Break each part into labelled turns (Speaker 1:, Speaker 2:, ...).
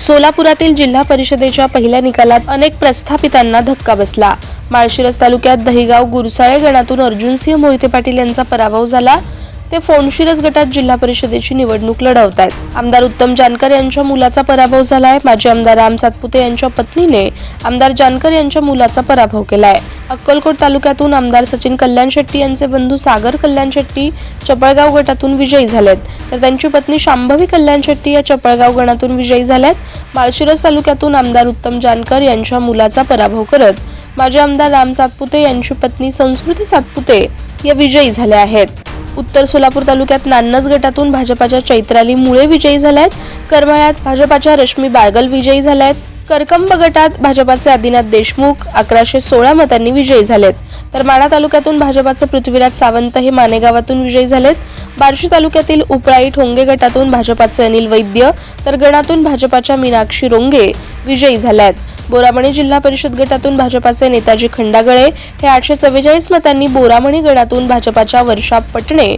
Speaker 1: सोलापुरातील जिल्हा परिषदेच्या पहिल्या निकालात अनेक प्रस्थापितांना धक्का बसला. माळशिरस तालुक्यात दहिगाव गुरसाळे गणातून अर्जुनसिंह मोहिते पाटील यांचा पराभव झाला. ते फोनशिरस गटात जिल्हा परिषदेची निवडणूक लढवत आहेत आमदार उत्तम जानकर यांच्या मुलाचा पराभव झालाय. माजी आमदार राम सातपुते यांच्या पत्नीने आमदार जानकर यांच्या मुलाचा पराभव केलाय. अक्कलकोट तालुक्यातून आमदार सचिन कल्याण शेट्टी यांचे बंधू सागर कल्याण शेट्टी चपळगाव गटातून विजयी झालेत. तर त्यांची पत्नी शांभवी कल्याण शेट्टी या चपळगाव गणातून विजयी झाल्यात. माळशिरस तालुक्यातून आमदार उत्तम जानकर यांच्या मुलाचा पराभव करत माजी आमदार राम सातपुते यांची पत्नी संस्कृती सातपुते या विजयी झाल्या आहेत. उत्तर सोलापूर तालुक्यात नान्नज गटातून भाजपाच्या चैत्राली मुळे विजयी झाल्यात. करमाळ्यात भाजपाच्या रश्मी बाळगल विजयी झाल्यात. करकंब गटात भाजपाचे आदिनाथ देशमुख अकराशे सोळा मतांनी विजयी झालेत. तर माणा तालुक्यातून भाजपाचे पृथ्वीराज सावंत हे मानेगावातून विजयी झालेत. बार्शी तालुक्यातील उपराई ठोंगे गटातून भाजपाचे अनिल वैद्य तर गणातून भाजपाच्या मीनाक्षी रोंगे विजयी झाल्यात. बोरामणी जिल्हा परिषद गटातून भाजपाचे नेताजी खंडागळे हे आठशे चव्वेचाळीस मतांनी बोरामणी गणातून भाजपाच्या वर्षा पटणे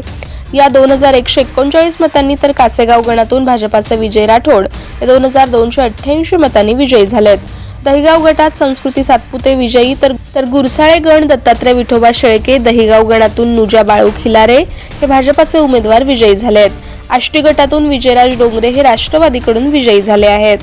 Speaker 1: या दोन हजार एकशे एकोणचाळीस मतांनी तर कासेगाव गणातून भाजपाचे विजय राठोड. हे दोन हजार दोनशे अठ्ठ्याऐंशी मतांनी विजयी झालेत. दहिगाव गटात संस्कृती सातपुते विजयी तर तर गुरसाळे गण दत्तात्रय विठोबा शेळके दहिगाव गणातून नुजा बाळू खिलारे हे भाजपाचे उमेदवार विजयी झाले आहेत आष्टी गटातून विजयराज डोंगरे हे राष्ट्रवादीकडून विजयी झाले आहेत.